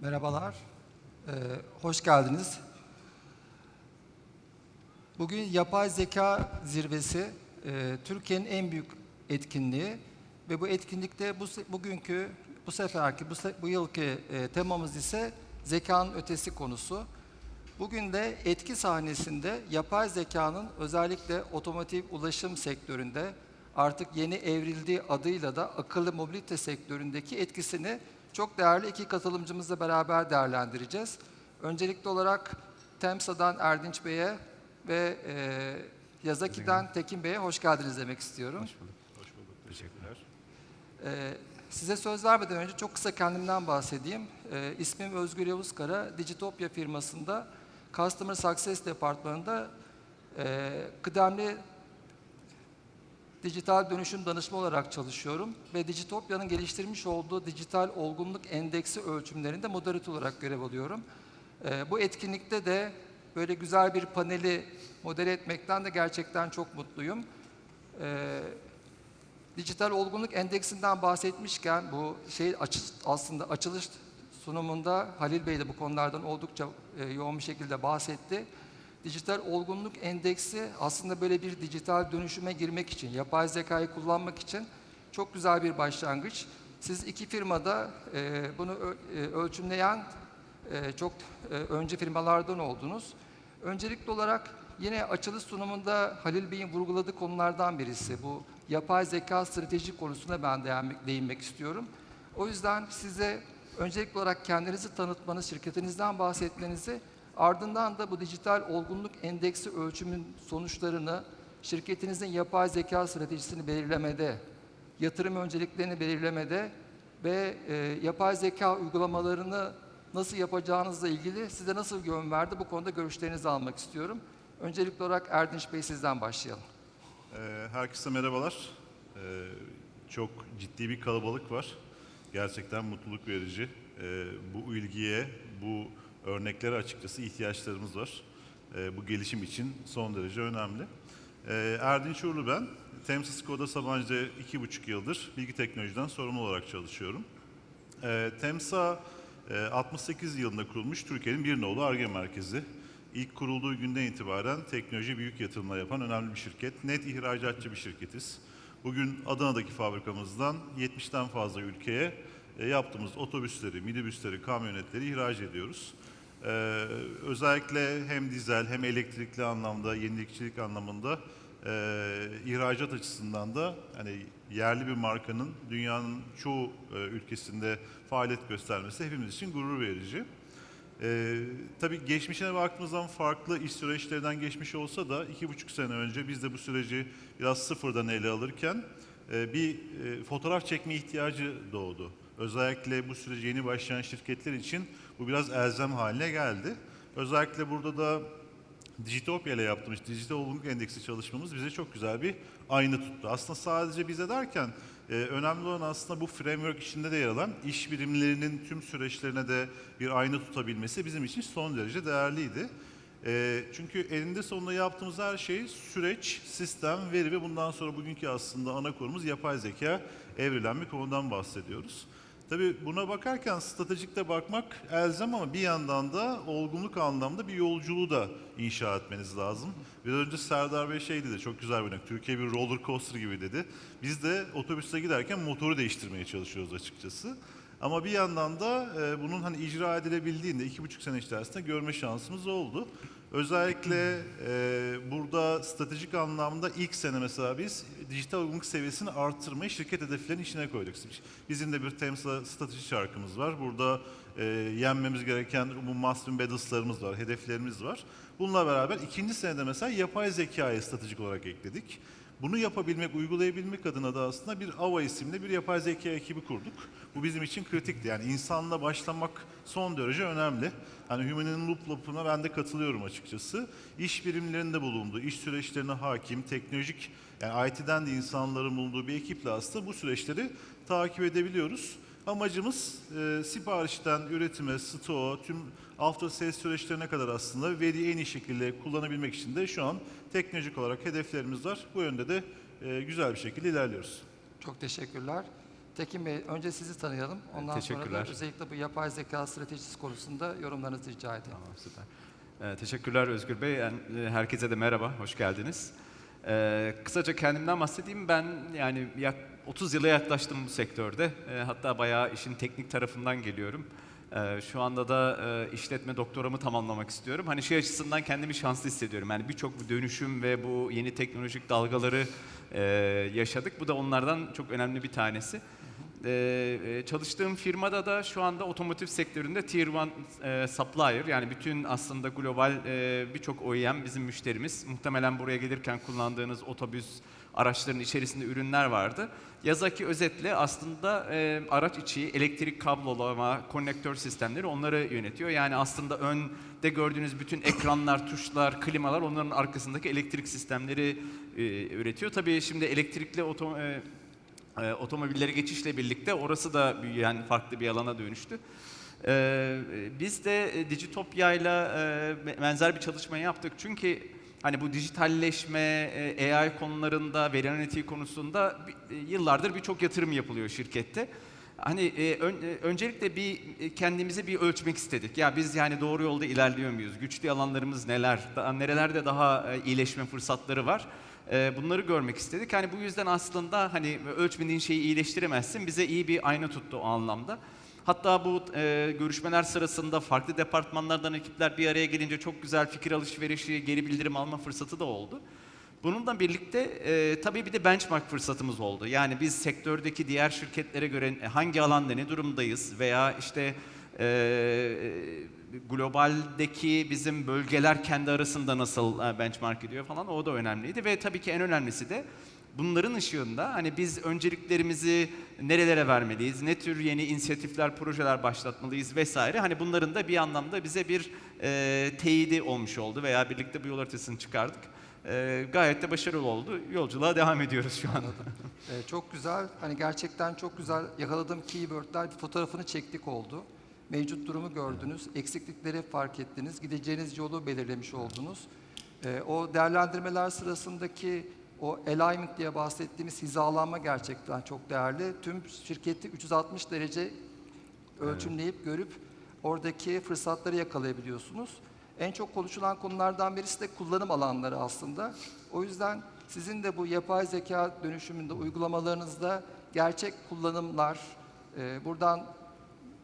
Merhabalar, Ee, hoş geldiniz. Bugün yapay zeka zirvesi e, Türkiye'nin en büyük etkinliği ve bu etkinlikte bu bugünkü bu seferki bu, se- bu yılki e, temamız ise zekanın ötesi konusu. Bugün de etki sahnesinde yapay zekanın özellikle otomotiv ulaşım sektöründe artık yeni evrildiği adıyla da akıllı mobilite sektöründeki etkisini çok değerli iki katılımcımızla beraber değerlendireceğiz. Öncelikli olarak TEMSA'dan Erdinç Bey'e ve e, Yazaki'den Tekin Bey'e hoş geldiniz demek istiyorum. Teşekkürler. Ee, size söz vermeden önce çok kısa kendimden bahsedeyim. Ee, ismim Özgür Yavuzkara. Digitopya firmasında Customer Success Departmanı'nda e, kıdemli dijital dönüşüm danışma olarak çalışıyorum ve Digitopya'nın geliştirmiş olduğu dijital olgunluk endeksi ölçümlerinde moderatör olarak görev alıyorum. Ee, bu etkinlikte de böyle güzel bir paneli modere etmekten de gerçekten çok mutluyum. Ee, Dijital Olgunluk Endeksinden bahsetmişken bu şey açı- aslında açılış sunumunda Halil Bey de bu konulardan oldukça e, yoğun bir şekilde bahsetti. Dijital Olgunluk Endeksi aslında böyle bir dijital dönüşüme girmek için, yapay zekayı kullanmak için çok güzel bir başlangıç. Siz iki firmada e, bunu e, ölçümleyen e, çok e, önce firmalardan oldunuz. Öncelikli olarak yine açılış sunumunda Halil Bey'in vurguladığı konulardan birisi bu yapay zeka strateji konusuna ben değinmek, değinmek istiyorum. O yüzden size öncelikli olarak kendinizi tanıtmanız, şirketinizden bahsetmenizi, ardından da bu dijital olgunluk endeksi ölçümün sonuçlarını, şirketinizin yapay zeka stratejisini belirlemede, yatırım önceliklerini belirlemede ve e, yapay zeka uygulamalarını nasıl yapacağınızla ilgili size nasıl yön verdi bu konuda görüşlerinizi almak istiyorum. Öncelikli olarak Erdinç Bey sizden başlayalım. Ee, herkese merhabalar. Ee, çok ciddi bir kalabalık var. Gerçekten mutluluk verici. Ee, bu ilgiye, bu örneklere açıkçası ihtiyaçlarımız var. Ee, bu gelişim için son derece önemli. Ee, Erdinç Uğurlu ben. Temsil Skoda Sabancı'da iki buçuk yıldır bilgi teknolojiden sorumlu olarak çalışıyorum. Ee, TEMSA e, 68 yılında kurulmuş Türkiye'nin bir nolu ARGE merkezi. İlk kurulduğu günden itibaren teknoloji büyük yatırımlar yapan önemli bir şirket. Net ihracatçı bir şirketiz. Bugün Adana'daki fabrikamızdan 70'ten fazla ülkeye e, yaptığımız otobüsleri, minibüsleri, kamyonetleri ihraç ediyoruz. Ee, özellikle hem dizel hem elektrikli anlamda, yenilikçilik anlamında e, ihracat açısından da hani yerli bir markanın dünyanın çoğu e, ülkesinde faaliyet göstermesi hepimiz için gurur verici. Ee, tabii geçmişine baktığımız zaman farklı iş süreçlerinden geçmiş olsa da iki buçuk sene önce biz de bu süreci biraz sıfırdan ele alırken e, bir e, fotoğraf çekme ihtiyacı doğdu. Özellikle bu süreci yeni başlayan şirketler için bu biraz elzem haline geldi. Özellikle burada da Digitopya ile yaptığımız dijital olgunluk endeksi çalışmamız bize çok güzel bir ayna tuttu. Aslında sadece bize derken e, önemli olan aslında bu framework içinde de yer alan iş birimlerinin tüm süreçlerine de bir ayna tutabilmesi bizim için son derece değerliydi. E, çünkü elinde sonunda yaptığımız her şey süreç, sistem, veri ve bundan sonra bugünkü aslında ana konumuz yapay zeka evrilen bir konudan bahsediyoruz. Tabii buna bakarken stratejikte bakmak elzem ama bir yandan da olgunluk anlamda bir yolculuğu da inşa etmeniz lazım. Biraz önce Serdar Bey şey dedi, çok güzel bir örnek. Türkiye bir roller coaster gibi dedi. Biz de otobüste giderken motoru değiştirmeye çalışıyoruz açıkçası. Ama bir yandan da e, bunun hani icra edilebildiğini de iki buçuk sene içerisinde görme şansımız oldu. Özellikle e, burada stratejik anlamda ilk sene mesela biz dijital uygunluk seviyesini arttırmayı şirket hedeflerinin içine koyduk. Bizim de bir temsil strateji şarkımız var. Burada e, yenmemiz gereken bu must battle'larımız var, hedeflerimiz var. Bununla beraber ikinci senede mesela yapay zekayı stratejik olarak ekledik. Bunu yapabilmek, uygulayabilmek adına da aslında bir AVA isimli bir yapay zeka ekibi kurduk. Bu bizim için kritikti. Yani insanla başlamak son derece önemli. Hani Human in Loop Loop'una ben de katılıyorum açıkçası. İş birimlerinde bulunduğu, iş süreçlerine hakim, teknolojik, yani IT'den de insanların bulunduğu bir ekiple aslında bu süreçleri takip edebiliyoruz. Amacımız e, siparişten üretime, stoğa, tüm after sales süreçlerine kadar aslında veriyi en iyi şekilde kullanabilmek için de şu an teknolojik olarak hedeflerimiz var. Bu yönde de e, güzel bir şekilde ilerliyoruz. Çok teşekkürler. Tekin Bey, önce sizi tanıyalım. Ondan sonra da Teşekkürler. özellikle bu yapay zeka stratejisi konusunda yorumlarınızı rica edeyim. Tamam, süper. Ee, teşekkürler Özgür Bey. Yani, e, herkese de merhaba, hoş geldiniz. Ee, kısaca kendimden bahsedeyim. Ben yani yak, 30 yıla yaklaştım bu sektörde. Ee, hatta bayağı işin teknik tarafından geliyorum. Ee, şu anda da e, işletme doktoramı tamamlamak istiyorum. Hani şey açısından kendimi şanslı hissediyorum. Yani birçok dönüşüm ve bu yeni teknolojik dalgaları e, yaşadık. Bu da onlardan çok önemli bir tanesi. E, çalıştığım firmada da şu anda otomotiv sektöründe Tier 1 e, supplier yani bütün aslında global e, birçok OEM bizim müşterimiz. Muhtemelen buraya gelirken kullandığınız otobüs araçların içerisinde ürünler vardı. Yazaki özetle aslında e, araç içi elektrik kablolama, konnektör sistemleri onları yönetiyor. Yani aslında önde gördüğünüz bütün ekranlar, tuşlar, klimalar onların arkasındaki elektrik sistemleri e, üretiyor. Tabii şimdi elektrikli oto, e, e, otomobillere geçişle birlikte orası da büyüyen farklı bir alana dönüştü. E, biz de e, Digitopya ile benzer bir çalışma yaptık. Çünkü hani bu dijitalleşme, e, AI konularında, veri analitiği konusunda e, yıllardır birçok yatırım yapılıyor şirkette. Hani e, ön- öncelikle bir kendimizi bir ölçmek istedik. Ya biz yani doğru yolda ilerliyor muyuz? Güçlü alanlarımız neler? Daha, nerelerde daha iyileşme fırsatları var? Bunları görmek istedik. Hani bu yüzden aslında hani ölçmediğin şeyi iyileştiremezsin. Bize iyi bir ayna tuttu o anlamda. Hatta bu e, görüşmeler sırasında farklı departmanlardan ekipler bir araya gelince çok güzel fikir alışverişi, geri bildirim alma fırsatı da oldu. Bununla birlikte e, tabii bir de benchmark fırsatımız oldu. Yani biz sektördeki diğer şirketlere göre hangi alanda ne durumdayız veya işte e, globaldeki bizim bölgeler kendi arasında nasıl e, benchmark ediyor falan o da önemliydi ve tabii ki en önemlisi de bunların ışığında hani biz önceliklerimizi nerelere vermeliyiz, ne tür yeni inisiyatifler, projeler başlatmalıyız vesaire. Hani bunların da bir anlamda bize bir e, teyidi olmuş oldu veya birlikte bu yol haritasını çıkardık. E, gayet de başarılı oldu. Yolculuğa devam ediyoruz şu anda. Ee, çok güzel, hani gerçekten çok güzel yakaladığım keywordler, fotoğrafını çektik oldu. Mevcut durumu gördünüz, eksiklikleri fark ettiniz, gideceğiniz yolu belirlemiş oldunuz. Ee, o değerlendirmeler sırasındaki o alignment diye bahsettiğimiz hizalanma gerçekten çok değerli. Tüm şirketi 360 derece ölçümleyip görüp oradaki fırsatları yakalayabiliyorsunuz. En çok konuşulan konulardan birisi de kullanım alanları aslında. O yüzden sizin de bu yapay zeka dönüşümünde uygulamalarınızda gerçek kullanımlar, e, buradan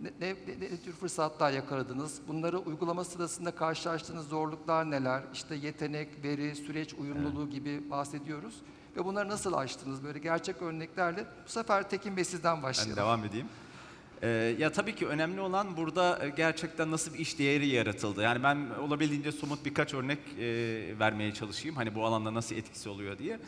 ne, ne, ne- tür fırsatlar yakaladınız? Bunları uygulama sırasında karşılaştığınız zorluklar neler? İşte yetenek, veri, süreç uyumluluğu gibi bahsediyoruz. Ve bunları nasıl aştınız? Böyle gerçek örneklerle. Bu sefer Tekin Bey sizden Ben başlayalım. devam edeyim. Ee, ya tabii ki önemli olan burada e, gerçekten nasıl bir iş değeri yaratıldı. Yani ben olabildiğince somut birkaç örnek e, vermeye çalışayım. Hani bu alanda nasıl etkisi oluyor diye.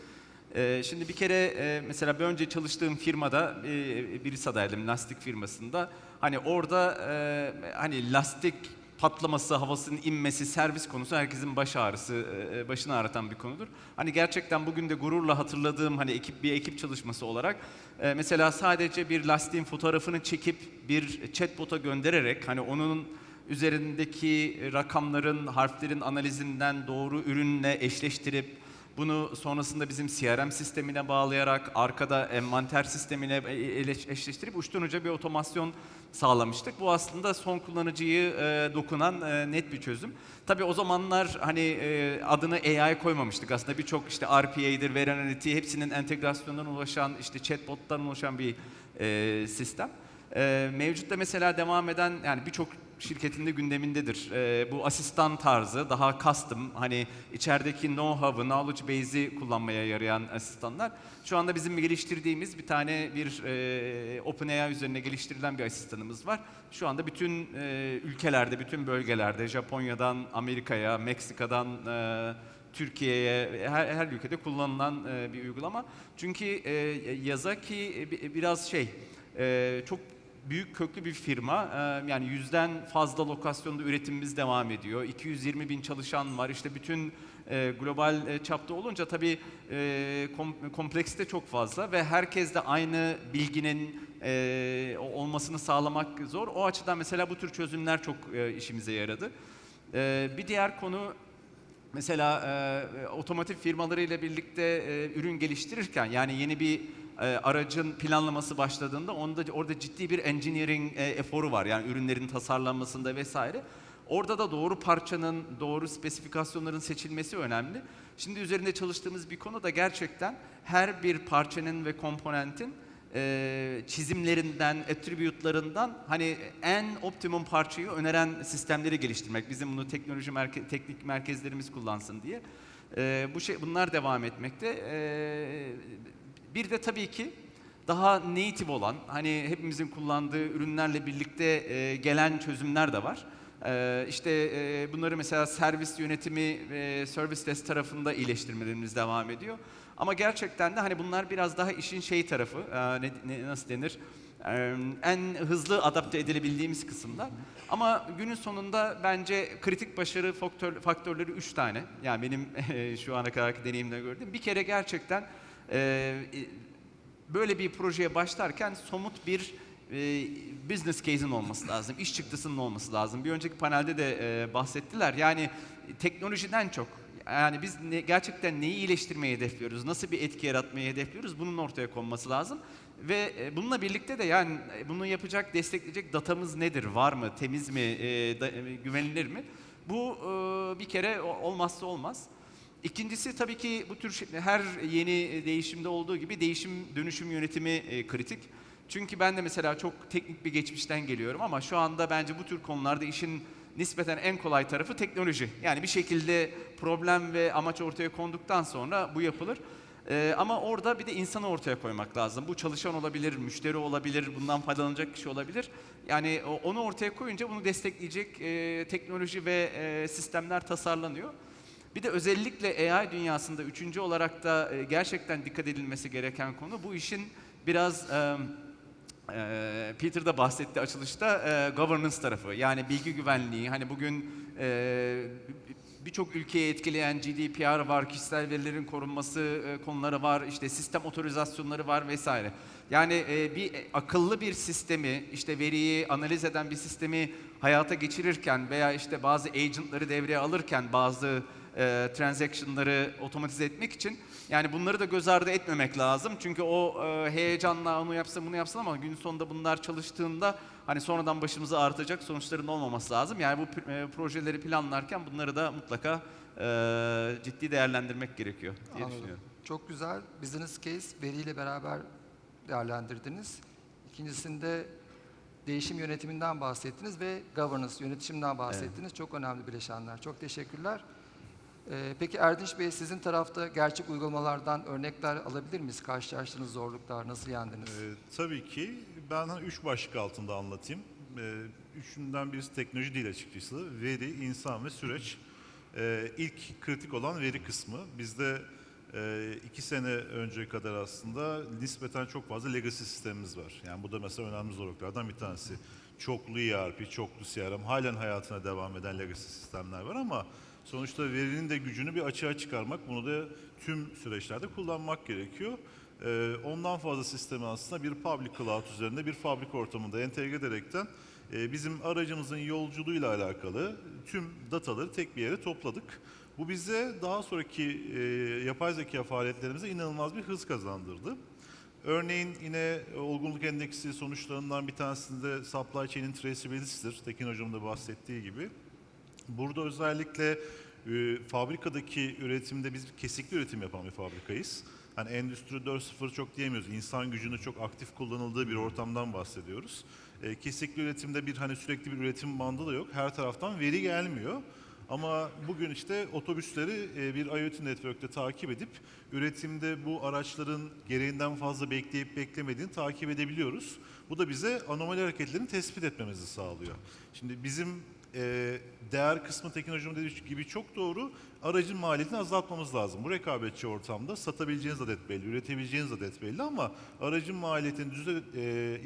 Ee, şimdi bir kere e, mesela bir önce çalıştığım firmada e, Birisa'daydım lastik firmasında. Hani orada e, hani lastik patlaması, havasının inmesi, servis konusu herkesin baş ağrısı, e, başını ağrıtan bir konudur. Hani gerçekten bugün de gururla hatırladığım hani ekip bir ekip çalışması olarak mesela sadece bir lastiğin fotoğrafını çekip bir chatbot'a göndererek hani onun üzerindeki rakamların, harflerin analizinden doğru ürünle eşleştirip bunu sonrasında bizim CRM sistemine bağlayarak arkada envanter sistemine e, eleş- eşleştirip uçtan uca bir otomasyon sağlamıştık. Bu aslında son kullanıcıyı e, dokunan e, net bir çözüm. Tabii o zamanlar hani e, adını AI koymamıştık. Aslında birçok işte RPA'dir, veri analitiği hepsinin entegrasyonundan ulaşan işte chatbot'tan oluşan bir e, sistem. E, mevcutta mesela devam eden yani birçok şirketinde gündemindedir. E, bu asistan tarzı daha custom hani içerideki know-how'ı, knowledge base'i kullanmaya yarayan asistanlar. Şu anda bizim geliştirdiğimiz bir tane bir e, OpenAI üzerine geliştirilen bir asistanımız var. Şu anda bütün e, ülkelerde, bütün bölgelerde, Japonya'dan Amerika'ya, Meksika'dan e, Türkiye'ye her, her ülkede kullanılan e, bir uygulama. Çünkü e, Yazaki e, bi- biraz şey e, çok büyük köklü bir firma. E, yani yüzden fazla lokasyonda üretimimiz devam ediyor. 220 bin çalışan var. İşte bütün e, global e, çapta olunca tabii e, kom- kompleksite çok fazla ve herkes de aynı bilginin olmasını sağlamak zor. O açıdan mesela bu tür çözümler çok işimize yaradı. Bir diğer konu Mesela otomotiv firmalarıyla birlikte ürün geliştirirken yani yeni bir aracın planlaması başladığında onda orada ciddi bir engineering e, eforu var. Yani ürünlerin tasarlanmasında vesaire. Orada da doğru parçanın, doğru spesifikasyonların seçilmesi önemli. Şimdi üzerinde çalıştığımız bir konu da gerçekten her bir parçanın ve komponentin e, çizimlerinden, attribute'larından hani en optimum parçayı öneren sistemleri geliştirmek. Bizim bunu teknoloji merke- teknik merkezlerimiz kullansın diye. E, bu şey bunlar devam etmekte. E, bir de tabii ki daha native olan, hani hepimizin kullandığı ürünlerle birlikte e, gelen çözümler de var. E, işte e, bunları mesela servis yönetimi ve service desk tarafında iyileştirmelerimiz devam ediyor. Ama gerçekten de hani bunlar biraz daha işin şey tarafı, e, ne, ne- nasıl denir? E, en hızlı adapte edilebildiğimiz kısımlar. Ama günün sonunda bence kritik başarı faktör, faktörleri üç tane. Yani benim şu ana kadarki deneyimle gördüğüm. Bir kere gerçekten e, böyle bir projeye başlarken somut bir e, business case'in olması lazım, iş çıktısının olması lazım. Bir önceki panelde de e, bahsettiler. Yani teknolojiden çok, yani biz ne- gerçekten neyi iyileştirmeyi hedefliyoruz, nasıl bir etki yaratmayı hedefliyoruz, bunun ortaya konması lazım. Ve e, bununla birlikte de yani e, bunu yapacak, destekleyecek datamız nedir, var mı, temiz mi, e, da- e, güvenilir mi? Bu e, bir kere olmazsa olmaz. İkincisi tabii ki bu tür şey- her yeni değişimde olduğu gibi değişim dönüşüm yönetimi e, kritik. Çünkü ben de mesela çok teknik bir geçmişten geliyorum ama şu anda bence bu tür konularda işin nispeten en kolay tarafı teknoloji. Yani bir şekilde problem ve amaç ortaya konduktan sonra bu yapılır. E, ama orada bir de insanı ortaya koymak lazım. Bu çalışan olabilir, müşteri olabilir, bundan faydalanacak kişi olabilir. Yani onu ortaya koyunca bunu destekleyecek e, teknoloji ve e, sistemler tasarlanıyor. Bir de özellikle AI dünyasında üçüncü olarak da e, gerçekten dikkat edilmesi gereken konu bu işin biraz e, e, Peter da bahsetti açılışta governance tarafı yani bilgi güvenliği hani bugün birçok ülkeyi etkileyen GDPR var, kişisel verilerin korunması konuları var, işte sistem otorizasyonları var vesaire. Yani bir akıllı bir sistemi, işte veriyi analiz eden bir sistemi hayata geçirirken veya işte bazı agentları devreye alırken bazı e, transaction'ları otomatize etmek için yani bunları da göz ardı etmemek lazım. Çünkü o e, heyecanla onu yapsın bunu yapsın ama gün sonunda bunlar çalıştığında hani sonradan başımıza artacak sonuçların olmaması lazım. Yani bu e, projeleri planlarken bunları da mutlaka e, ciddi değerlendirmek gerekiyor diye Anladım. düşünüyorum. Çok güzel. Business case veriyle beraber değerlendirdiniz. İkincisinde değişim yönetiminden bahsettiniz ve governance, yönetimden bahsettiniz. Çok önemli bileşenler. Çok teşekkürler. Ee, peki Erdinç Bey sizin tarafta gerçek uygulamalardan örnekler alabilir miyiz? Karşılaştığınız zorluklar, nasıl yendiniz? Ee, tabii ki. Ben hani üç başlık altında anlatayım. Ee, üçünden birisi teknoloji değil açıkçası. Veri, insan ve süreç. Ee, ilk kritik olan veri kısmı. Bizde e, iki sene önce kadar aslında nispeten çok fazla legacy sistemimiz var. Yani bu da mesela önemli zorluklardan bir tanesi. Çoklu ERP, çoklu CRM, halen hayatına devam eden legacy sistemler var ama sonuçta verinin de gücünü bir açığa çıkarmak, bunu da tüm süreçlerde kullanmak gerekiyor. Ee, ondan fazla sistemi aslında bir public cloud üzerinde bir fabrika ortamında entegre ederekten e, bizim aracımızın yolculuğuyla alakalı tüm dataları tek bir yere topladık. Bu bize daha sonraki e, yapay zeka faaliyetlerimize inanılmaz bir hız kazandırdı. Örneğin yine olgunluk endeksi sonuçlarından bir tanesinde supply chain'in traceability'sidir. Tekin hocam da bahsettiği gibi. Burada özellikle e, fabrikadaki üretimde biz kesikli üretim yapan bir fabrikayız. Hani Endüstri 4.0 çok diyemiyoruz. İnsan gücünün çok aktif kullanıldığı bir ortamdan bahsediyoruz. E, kesikli üretimde bir hani sürekli bir üretim bandı da yok. Her taraftan veri gelmiyor. Ama bugün işte otobüsleri e, bir IoT network'te takip edip üretimde bu araçların gereğinden fazla bekleyip beklemediğini takip edebiliyoruz. Bu da bize anomali hareketlerini tespit etmemizi sağlıyor. Şimdi bizim e, değer kısmı Tekin Hocam dediği gibi çok doğru. Aracın maliyetini azaltmamız lazım. Bu rekabetçi ortamda satabileceğiniz adet belli, üretebileceğiniz adet belli ama aracın maliyetini düze, e,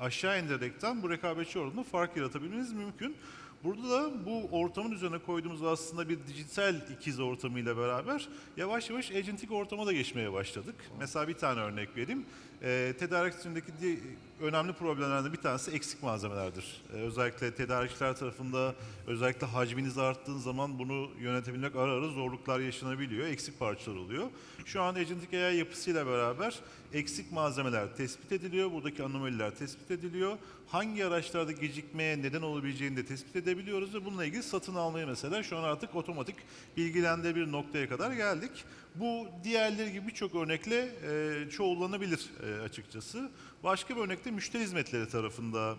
aşağı indirerekten bu rekabetçi ortamda fark yaratabilmeniz mümkün. Burada da bu ortamın üzerine koyduğumuz aslında bir dijital ikiz ortamıyla beraber yavaş yavaş agentik ortama da geçmeye başladık. Mesela bir tane örnek vereyim. E, tedarik zincirindeki önemli problemlerden bir tanesi eksik malzemelerdir. Ee, özellikle tedarikçiler tarafında özellikle hacminiz arttığın zaman bunu yönetebilmek ara ara zorluklar yaşanabiliyor. Eksik parçalar oluyor. Şu an Agentic AI yapısıyla beraber eksik malzemeler tespit ediliyor. Buradaki anomaliler tespit ediliyor. Hangi araçlarda gecikmeye neden olabileceğini de tespit edebiliyoruz ve bununla ilgili satın almayı mesela şu an artık otomatik bilgilendiği bir noktaya kadar geldik. Bu diğerleri gibi birçok örnekle e, çoğullanabilir e, açıkçası. Başka bir örnekte müşteri hizmetleri tarafında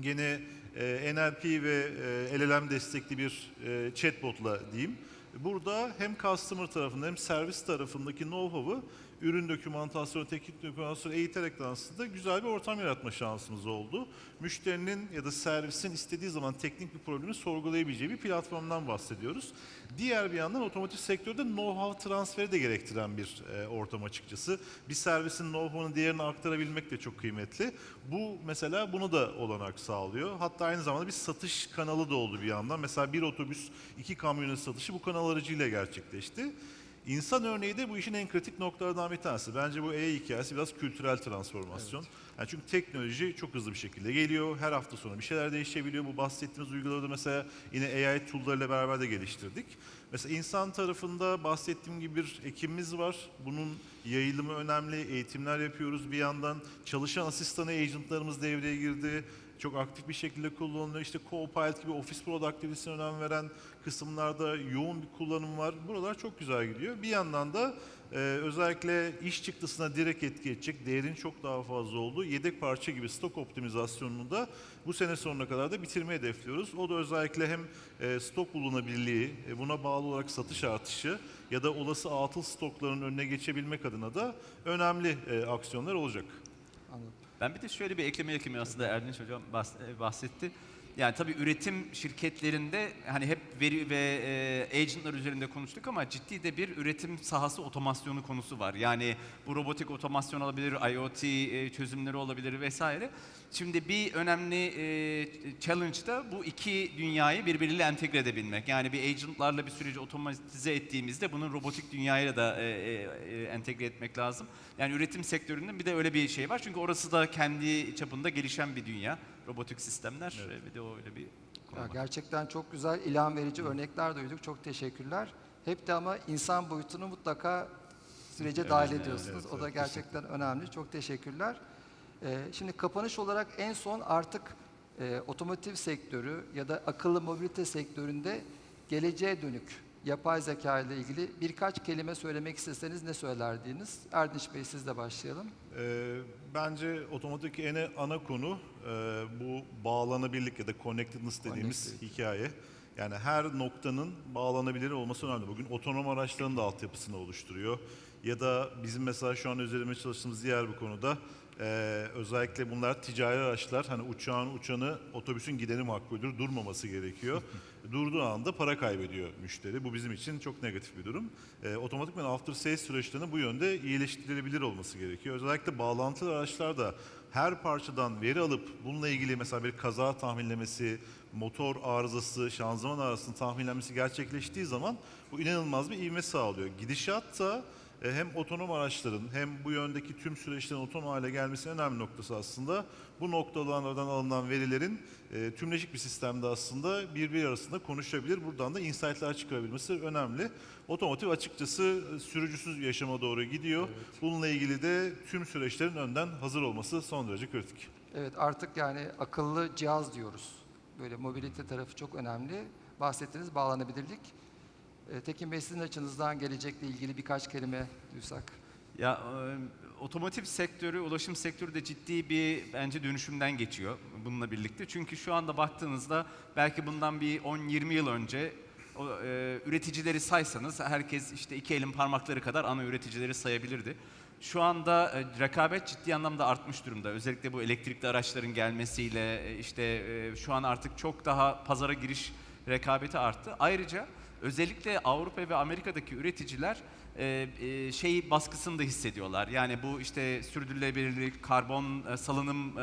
gene e, NLP ve e, LLM destekli bir e, chatbotla diyeyim. Burada hem customer tarafında hem servis tarafındaki know-how'ı ürün dokümantasyonu, teknik dokümantasyonu eğiterekten aslında güzel bir ortam yaratma şansımız oldu. Müşterinin ya da servisin istediği zaman teknik bir problemi sorgulayabileceği bir platformdan bahsediyoruz. Diğer bir yandan otomotiv sektörde know-how transferi de gerektiren bir e, ortam açıkçası. Bir servisin know-how'unu diğerine aktarabilmek de çok kıymetli. Bu mesela bunu da olanak sağlıyor. Hatta aynı zamanda bir satış kanalı da oldu bir yandan. Mesela bir otobüs, iki kamyonet satışı bu kanal aracıyla gerçekleşti. İnsan örneği de bu işin en kritik noktalardan bir tanesi. Bence bu AI hikayesi biraz kültürel transformasyon. Yani çünkü teknoloji çok hızlı bir şekilde geliyor. Her hafta sonu bir şeyler değişebiliyor. Bu bahsettiğimiz uygulamaları mesela yine AI tool'larıyla beraber de geliştirdik. Mesela insan tarafında bahsettiğim gibi bir ekibimiz var. Bunun yayılımı önemli. Eğitimler yapıyoruz bir yandan. Çalışan asistanı agentlarımız devreye girdi çok aktif bir şekilde kullanılıyor. İşte Copilot gibi Office Productivity'sine önem veren kısımlarda yoğun bir kullanım var. Buralar çok güzel gidiyor. Bir yandan da e, özellikle iş çıktısına direkt etki edecek değerin çok daha fazla olduğu yedek parça gibi stok optimizasyonunu da bu sene sonuna kadar da bitirmeyi hedefliyoruz. O da özellikle hem e, stok bulunabilirliği, e, buna bağlı olarak satış artışı ya da olası atıl stokların önüne geçebilmek adına da önemli e, aksiyonlar olacak. Anladım. Ben bir de şöyle bir ekleme ekleme aslında Erdinç Hocam e, bahsetti. Yani tabii üretim şirketlerinde hani hep veri ve e, agentlar üzerinde konuştuk ama ciddi de bir üretim sahası otomasyonu konusu var. Yani bu robotik otomasyon olabilir, IoT e, çözümleri olabilir vesaire. Şimdi bir önemli e, challenge da bu iki dünyayı birbiriyle entegre edebilmek. Yani bir agentlarla bir süreci otomatize ettiğimizde bunun robotik dünyayla da e, e, e, entegre etmek lazım. Yani üretim sektöründe bir de öyle bir şey var. Çünkü orası da kendi çapında gelişen bir dünya. Robotik sistemler e, bir de öyle bir konu Ya gerçekten çok güzel, ilham verici örnekler duyduk. Çok teşekkürler. Hep de ama insan boyutunu mutlaka sürece dahil ediyorsunuz. o da gerçekten önemli. Çok teşekkürler. Ee, şimdi kapanış olarak en son artık e, otomotiv sektörü ya da akıllı mobilite sektöründe geleceğe dönük yapay zeka ile ilgili birkaç kelime söylemek isteseniz ne söylerdiniz? Erdinç Bey sizle başlayalım. Ee, bence otomatik en ana konu e, bu bağlanabilirlik ya da connectedness dediğimiz Connected. hikaye. Yani her noktanın bağlanabilir olması önemli. Bugün otonom araçların da altyapısını oluşturuyor. Ya da bizim mesela şu an üzerine çalıştığımız diğer bir konuda e, özellikle bunlar ticari araçlar. Hani uçağın uçanı otobüsün gideni makbuldür, durmaması gerekiyor. Durduğu anda para kaybediyor müşteri. Bu bizim için çok negatif bir durum. E, otomatikman after sales süreçlerinin bu yönde iyileştirilebilir olması gerekiyor. Özellikle bağlantılı araçlar da her parçadan veri alıp bununla ilgili mesela bir kaza tahminlemesi, motor arızası, şanzıman arızasının tahminlenmesi gerçekleştiği zaman bu inanılmaz bir ivme sağlıyor. Gidişat da hem otonom araçların hem bu yöndeki tüm süreçlerin otonom hale gelmesinin önemli noktası aslında. Bu noktalardan alınan verilerin e, tümleşik bir sistemde aslında birbiri arasında konuşabilir. Buradan da insight'lar çıkarabilmesi önemli. Otomotiv açıkçası e, sürücüsüz yaşama doğru gidiyor. Bununla ilgili de tüm süreçlerin önden hazır olması son derece kritik. Evet artık yani akıllı cihaz diyoruz. Böyle mobilite tarafı çok önemli. Bahsettiğiniz bağlanabilirlik. Ee, Tekin Bey sizin açınızdan gelecekle ilgili birkaç kelime duysak. Ya e, otomotiv sektörü, ulaşım sektörü de ciddi bir bence dönüşümden geçiyor bununla birlikte. Çünkü şu anda baktığınızda belki bundan bir 10-20 yıl önce o, e, üreticileri saysanız herkes işte iki elin parmakları kadar ana üreticileri sayabilirdi. Şu anda e, rekabet ciddi anlamda artmış durumda. Özellikle bu elektrikli araçların gelmesiyle e, işte e, şu an artık çok daha pazara giriş rekabeti arttı. Ayrıca özellikle Avrupa ve Amerika'daki üreticiler e, e, şey baskısını da hissediyorlar. Yani bu işte sürdürülebilirlik, karbon e, salınım e,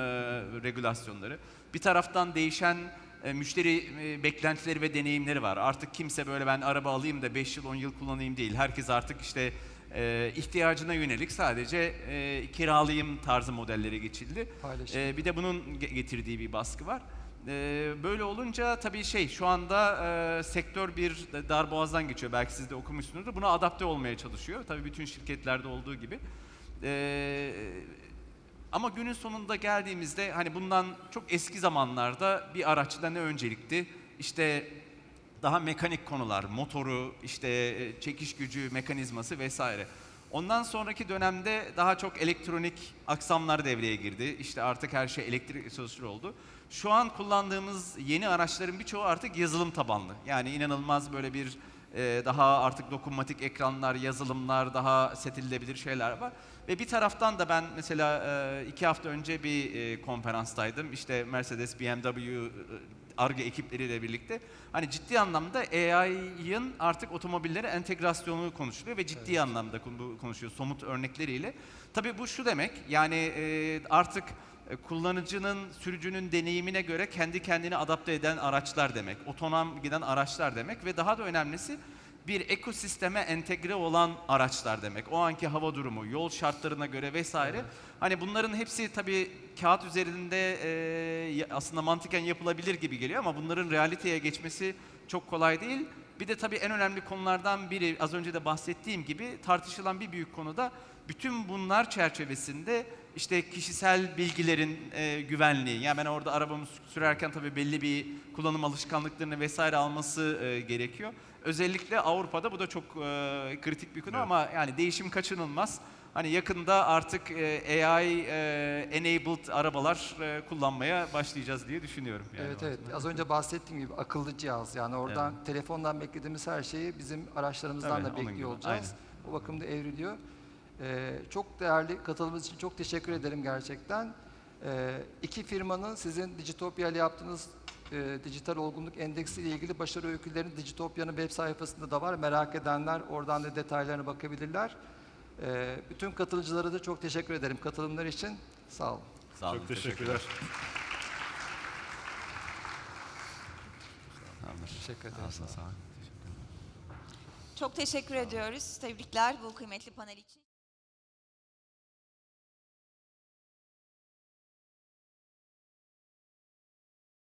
regülasyonları. Bir taraftan değişen e, müşteri e, beklentileri ve deneyimleri var. Artık kimse böyle ben araba alayım da 5 yıl 10 yıl kullanayım değil. Herkes artık işte e, ihtiyacına yönelik sadece e, kiralayayım tarzı modellere geçildi. E, bir de bunun ge- getirdiği bir baskı var. E, böyle olunca tabii şey şu anda e, sektör bir darboğazdan geçiyor. Belki siz de okumuşsunuzdur. Buna adapte olmaya çalışıyor. Tabii bütün şirketlerde olduğu gibi. E, ama günün sonunda geldiğimizde hani bundan çok eski zamanlarda bir araçta ne öncelikti? İşte daha mekanik konular, motoru, işte e, çekiş gücü, mekanizması vesaire. Ondan sonraki dönemde daha çok elektronik aksamlar devreye girdi. İşte artık her şey elektrik çalışır oldu. Şu an kullandığımız yeni araçların birçoğu artık yazılım tabanlı. Yani inanılmaz böyle bir e, daha artık dokunmatik ekranlar, yazılımlar, daha setillebilir şeyler var. Ve bir taraftan da ben mesela e, iki hafta önce bir e, konferanstaydım. İşte Mercedes, BMW, e, ARGE ekipleriyle birlikte. Hani ciddi anlamda AI'ın artık otomobillere entegrasyonu konuşuluyor ve ciddi anlamda konu- bu konuşuyor somut örnekleriyle. Tabii bu şu demek yani e, artık e, kullanıcının, sürücünün deneyimine göre kendi kendini adapte eden araçlar demek. Otonom giden araçlar demek ve daha da önemlisi bir ekosisteme entegre olan araçlar demek. O anki hava durumu, yol şartlarına göre vesaire. Hani bunların hepsi tabii kağıt üzerinde e, aslında mantıken yapılabilir gibi geliyor ama bunların realiteye geçmesi çok kolay değil. Bir de tabii en önemli konulardan biri az önce de bahsettiğim gibi tartışılan bir büyük konuda bütün bunlar çerçevesinde işte kişisel bilgilerin e, güvenliği. Yani ben orada arabamı sü- sürerken tabii belli bir kullanım alışkanlıklarını vesaire alması e, gerekiyor. Özellikle Avrupa'da bu da çok e, kritik bir konu Evet. ama yani değişim kaçınılmaz. Hani yakında artık e, AI e, enabled arabalar e, kullanmaya başlayacağız diye düşünüyorum. Yani evet o evet. Az önce bahsettiğim gibi akıllı cihaz. Yani oradan telefondan beklediğimiz her şeyi bizim araçlarımızdan Tabii, da bekliyor gibi, olacağız. Bu bakımda evriliyor. Ee, çok değerli katılımınız için çok teşekkür ederim gerçekten. Ee, iki firmanın sizin Digitopya ile yaptığınız e, dijital olgunluk endeksi ile ilgili başarı öykülerini Digitopya'nın web sayfasında da var. Merak edenler oradan da detaylarına bakabilirler. Ee, bütün katılımcılara da çok teşekkür ederim katılımları için. Sağ olun. Sağ olun, Çok teşekkürler. Tamamdır. Teşekkür ederim. Ağzına sağlık. Çok teşekkür ediyoruz. Tebrikler bu kıymetli panel için.